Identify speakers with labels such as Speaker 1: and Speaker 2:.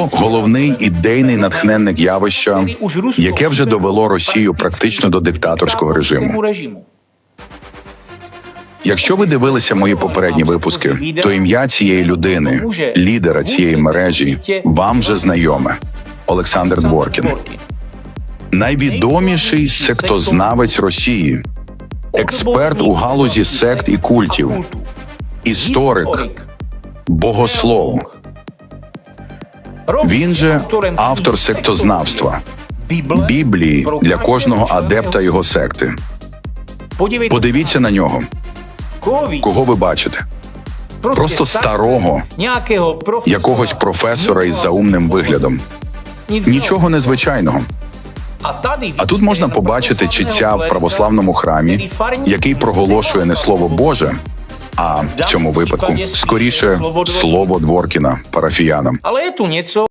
Speaker 1: головний ідейний натхненник явища, яке вже довело Росію практично до диктаторського режиму. Якщо ви дивилися мої попередні випуски, то ім'я цієї людини, лідера цієї мережі, вам вже знайоме. Олександр Дворкін, найвідоміший сектознавець Росії, експерт у галузі сект і культів, історик, богослов. Він же автор сектознавства, Біблії для кожного адепта його секти. Подивіться на нього, кого ви бачите. Просто старого, якогось професора із заумним виглядом. Нічого незвичайного. А тут можна побачити читця в православному храмі, який проголошує не слово Боже, а в цьому випадку скоріше слово Дворкіна парафіянам.
Speaker 2: Але є тут